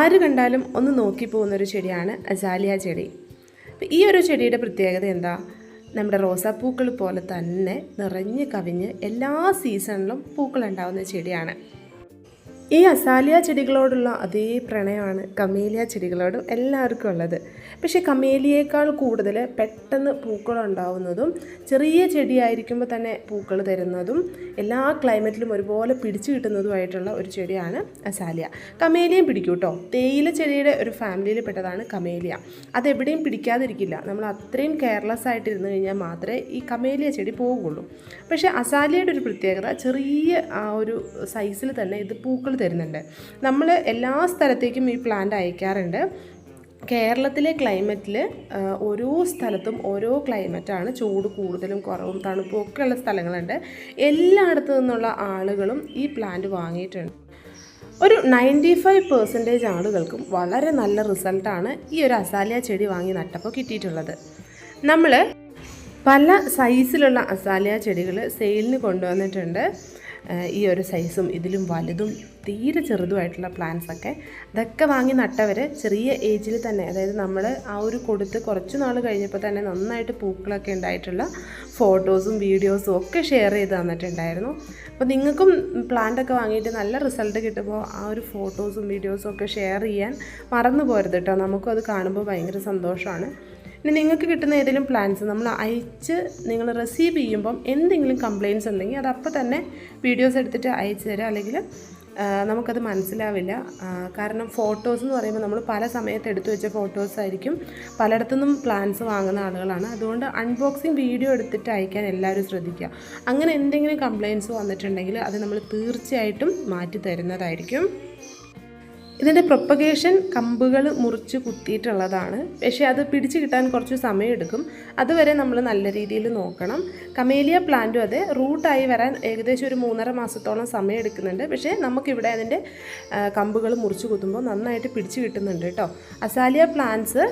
ആര് കണ്ടാലും ഒന്ന് നോക്കി പോകുന്നൊരു ചെടിയാണ് അസാലിയ ചെടി. അപ്പോൾ ഈ ഒരു ചെടിയുടെ പ്രത്യേകത എന്താ? നമ്മുടെ റോസാപ്പൂക്കൾ പോലെ തന്നെ നിറഞ്ഞ് കവിഞ്ഞ് എല്ലാ സീസണിലും പൂക്കളുണ്ടാവുന്ന ചെടിയാണ്. ഈ അസാലിയ ചെടികളോടുള്ള അതേ പ്രണയമാണ് കമേലിയ ചെടികളോടും എല്ലാവർക്കും ഉള്ളത്. പക്ഷേ കമേലിയേക്കാൾ കൂടുതൽ പെട്ടെന്ന് പൂക്കളുണ്ടാവുന്നതും ചെറിയ ചെടിയായിരിക്കുമ്പോൾ തന്നെ പൂക്കൾ തരുന്നതും എല്ലാ ക്ലൈമറ്റിലും ഒരുപോലെ പിടിച്ചു കിട്ടുന്നതുമായിട്ടുള്ള ഒരു ചെടിയാണ് അസാലിയ. കമേലിയും പിടിക്കും കേട്ടോ തേയില ചെടിയുടെ ഒരു ഫാമിലിയിൽ പെട്ടതാണ് കമേലിയ. അതെവിടെയും പിടിക്കാതിരിക്കില്ല. നമ്മൾ അത്രയും കെയർലെസ് ആയിട്ട് ഇരുന്ന് കഴിഞ്ഞാൽ മാത്രമേ ഈ കമേലിയ ചെടി പോകുള്ളൂ പക്ഷേ അസാലിയയുടെ ഒരു പ്രത്യേകത ചെറിയ ആ ഒരു സൈസിൽ തന്നെ ഇത് പൂക്കൾ തരുന്നുണ്ട്. നമ്മൾ എല്ലാ സ്ഥലത്തേക്കും ഈ പ്ലാന്റ് അയക്കാറുണ്ട്. കേരളത്തിലെ ക്ലൈമറ്റിൽ ഓരോ സ്ഥലത്തും ഓരോ ക്ലൈമറ്റാണ് ചൂട് കൂടുതലും കുറവും തണുപ്പും ഉള്ള സ്ഥലങ്ങളുണ്ട്. എല്ലായിടത്തു നിന്നുള്ള ആളുകളും ഈ പ്ലാന്റ് വാങ്ങിയിട്ടുണ്ട്. ഒരു നയന്റി ഫൈവ് പെർസെന്റേജ് ആളുകൾക്കും വളരെ നല്ല റിസൾട്ടാണ് ഈ ഒരു അസാലിയ ചെടി വാങ്ങി നട്ടപ്പോൾ കിട്ടിയിട്ടുള്ളത്. നമ്മൾ പല സൈസിലുള്ള അസാലിയ ചെടികൾ സെയിലിന് കൊണ്ടുവന്നിട്ടുണ്ട്. ഈ ഒരു സൈസും ഇതിലും വലുതും തീരെ ചെറുതുമായിട്ടുള്ള പ്ലാന്റ്സൊക്കെ ഇതൊക്കെ വാങ്ങി നട്ടവർ ചെറിയ ഏജിൽ തന്നെ അതായത് നമ്മൾ ആ ഒരു കൊടുത്ത് കുറച്ച് നാൾ കഴിഞ്ഞപ്പോൾ തന്നെ നന്നായിട്ട് പൂക്കളൊക്കെ ഉണ്ടായിട്ടുള്ള ഫോട്ടോസും വീഡിയോസും ഒക്കെ ഷെയർ ചെയ്ത് തന്നിട്ടുണ്ടായിരുന്നു. അപ്പോൾ നിങ്ങൾക്കും പ്ലാന്റൊക്കെ വാങ്ങിയിട്ട് നല്ല റിസൾട്ട് കിട്ടുമ്പോൾ ആ ഒരു ഫോട്ടോസും വീഡിയോസും ഒക്കെ ഷെയർ ചെയ്യാൻ മറന്നു പോരുത് കേട്ടോ. നമുക്കും അത് കാണുമ്പോൾ ഭയങ്കര സന്തോഷമാണ്. ഇനി നിങ്ങൾക്ക് കിട്ടുന്ന ഏതെങ്കിലും പ്ലാൻസ് നമ്മൾ അയച്ച് നിങ്ങൾ റിസീവ് ചെയ്യുമ്പം എന്തെങ്കിലും കംപ്ലയിൻസ് ഉണ്ടെങ്കിൽ അത് അപ്പോൾ തന്നെ വീഡിയോസ് എടുത്തിട്ട് അയച്ചു തരാം. അല്ലെങ്കിൽ നമുക്കത് മനസ്സിലാവില്ല. കാരണം ഫോട്ടോസ് എന്ന് പറയുമ്പോൾ നമ്മൾ പല സമയത്ത് എടുത്തു വെച്ച ഫോട്ടോസ് ആയിരിക്കും. പലയിടത്തുനിന്നും പ്ലാൻസ് വാങ്ങുന്ന ആളുകളാണ്. അതുകൊണ്ട് അൺബോക്സിങ് വീഡിയോ എടുത്തിട്ട് അയക്കാൻ എല്ലാവരും ശ്രദ്ധിക്കുക. അങ്ങനെ എന്തെങ്കിലും കംപ്ലയിൻസ് വന്നിട്ടുണ്ടെങ്കിൽ അത് നമ്മൾ തീർച്ചയായിട്ടും മാറ്റി തരുന്നതായിരിക്കും ഇതിന്റെ പ്രൊപ്പഗേഷൻ കമ്പുകൾ മുറിച്ച് കുത്തിയിട്ടുള്ളതാണ്. പക്ഷേ അത് പിടിച്ച് കിട്ടാൻ കുറച്ച് സമയമെടുക്കും. അതുവരെ നമ്മൾ നല്ല രീതിയിൽ നോക്കണം. കമേലിയ പ്ലാന്റും അതെ റൂട്ടായി വരാൻ ഏകദേശം ഒരു മൂന്നര മാസത്തോളം സമയം എടുക്കുന്നുണ്ട് പക്ഷേ നമുക്കിവിടെ അതിന്റെ കമ്പുകൾ മുറിച്ച് കുത്തുമ്പോൾ നന്നായിട്ട് പിടിച്ച് കിട്ടുന്നുണ്ട് കേട്ടോ. അസാലിയ പ്ലാന്റ്സ്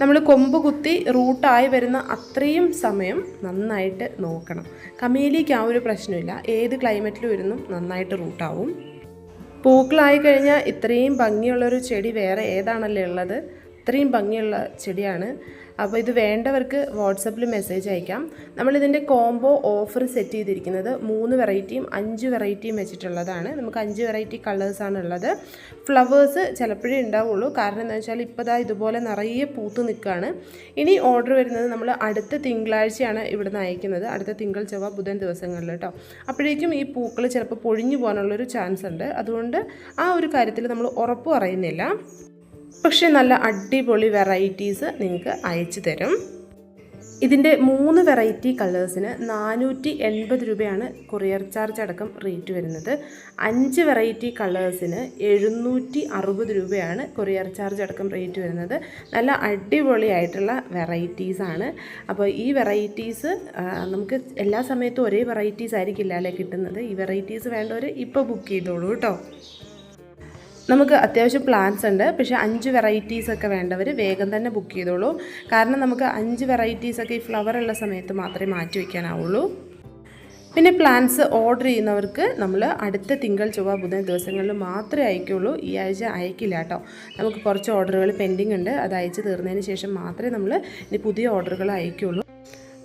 നമ്മൾ കൊമ്പ് കുത്തി റൂട്ടായി വരുന്ന അത്രയും സമയം നന്നായിട്ട് നോക്കണം. കമേലിക്ക് ആ ഒരു പ്രശ്നമില്ല. ഏത് ക്ലൈമറ്റിലും ഇരുന്നും നന്നായിട്ട് റൂട്ടാവും പൂക്കളായി കഴിഞ്ഞാൽ ഇത്രയും ഭംഗിയുള്ളൊരു ചെടി വേറെ ഏതാണല്ലേ ഉള്ളത്? ഇത്രയും ഭംഗിയുള്ള ചെടിയാണ്. അപ്പോൾ ഇത് വേണ്ടവർക്ക് വാട്സപ്പിൽ മെസ്സേജ് അയക്കാം. നമ്മളിതിന്റെ കോംബോ ഓഫർ സെറ്റ് ചെയ്തിരിക്കുന്നത് മൂന്ന് വെറൈറ്റിയും അഞ്ച് വെറൈറ്റിയും വെച്ചിട്ടുള്ളതാണ്. നമുക്ക് അഞ്ച് വെറൈറ്റി കളേഴ്സാണ് ഉള്ളത്. ഫ്ലവേഴ്സ് ചിലപ്പോഴേ ഉണ്ടാവുള്ളൂ. കാരണം എന്താ വെച്ചാൽ ഇപ്പോൾ ദാ ഇതുപോലെ നിറയെ പൂത്ത് നിൽക്കുകയാണ്. ഇനി ഓർഡർ വരുന്നത് നമ്മൾ അടുത്ത തിങ്കളാഴ്ചയാണ് ഇവിടെ നിന്ന് അയക്കുന്നത്. അടുത്ത തിങ്കൾ ചൊവ്വ ബുധൻ ദിവസങ്ങളിൽ കേട്ടോ. അപ്പോഴേക്കും ഈ പൂക്കൾ ചിലപ്പോൾ പൊഴിഞ്ഞു പോകാനുള്ളൊരു ചാൻസ് ഉണ്ട്. അതുകൊണ്ട് ആ ഒരു കാര്യത്തിൽ നമ്മൾ ഉറപ്പ് പറയുന്നില്ല. പക്ഷേ നല്ല അടിപൊളി വെറൈറ്റീസ് നിങ്ങൾക്ക് അയച്ചു തരും. ഇതിന്റെ മൂന്ന് വെറൈറ്റി കളേഴ്സിന് നാനൂറ്റി എൺപത് രൂപയാണ് കൊറിയർ ചാർജ് അടക്കം റേറ്റ് വരുന്നത്. അഞ്ച് വെറൈറ്റി കളേഴ്സിന് എഴുന്നൂറ്റി അറുപത് രൂപയാണ് കൊറിയർ ചാർജ് അടക്കം റേറ്റ് വരുന്നത്. നല്ല അടിപൊളിയായിട്ടുള്ള വെറൈറ്റീസാണ് അപ്പോൾ ഈ വെറൈറ്റീസ് നമുക്ക് എല്ലാ സമയത്തും ഒരേ വെറൈറ്റീസ് ആയിരിക്കില്ല അല്ലേ കിട്ടുന്നത്? ഈ വെറൈറ്റീസ് വേണ്ടവർ ഇപ്പോൾ ബുക്ക് ചെയ്തോളൂ കേട്ടോ. നമുക്ക് അത്യാവശ്യം പ്ലാൻസ് ഉണ്ട്. പക്ഷേ അഞ്ച് വെറൈറ്റീസ് ഒക്കെ വേണ്ടവർ വേഗം തന്നെ ബുക്ക് ചെയ്തോളൂ. കാരണം നമുക്ക് അഞ്ച് വെറൈറ്റീസ് ഒക്കെ ഈ ഫ്ലവർ ഉള്ള സമയത്ത് മാത്രമേ മാറ്റി വയ്ക്കാനാവുള്ളൂ പിന്നെ പ്ലാൻസ് ഓർഡർ ചെയ്യുന്നവർക്ക് നമ്മൾ അടുത്ത തിങ്കൾ ചൊവ്വ ബുധൻ ദിവസങ്ങളിൽ മാത്രമേ അയക്കുള്ളൂ. ഈ ആഴ്ച അയക്കില്ല കേട്ടോ. നമുക്ക് കുറച്ച് ഓർഡറുകൾ പെൻഡിങ് ഉണ്ട്. അത് അയച്ച് തീർന്നതിന് ശേഷം മാത്രമേ നമ്മൾ ഇനി പുതിയ ഓർഡറുകൾ അയക്കുള്ളൂ.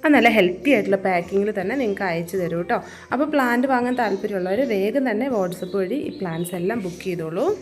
അത് നല്ല ഹെൽത്തി ആയിട്ടുള്ള പാക്കിങ്ങിൽ തന്നെ നിങ്ങൾക്ക് അയച്ചു തരും കേട്ടോ. അപ്പോൾ പ്ലാന്റ് വാങ്ങാൻ താല്പര്യമുള്ളവർ വേഗം തന്നെ വാട്സപ്പ് വഴി ഈ പ്ലാൻസ് എല്ലാം ബുക്ക് ചെയ്തോളൂ.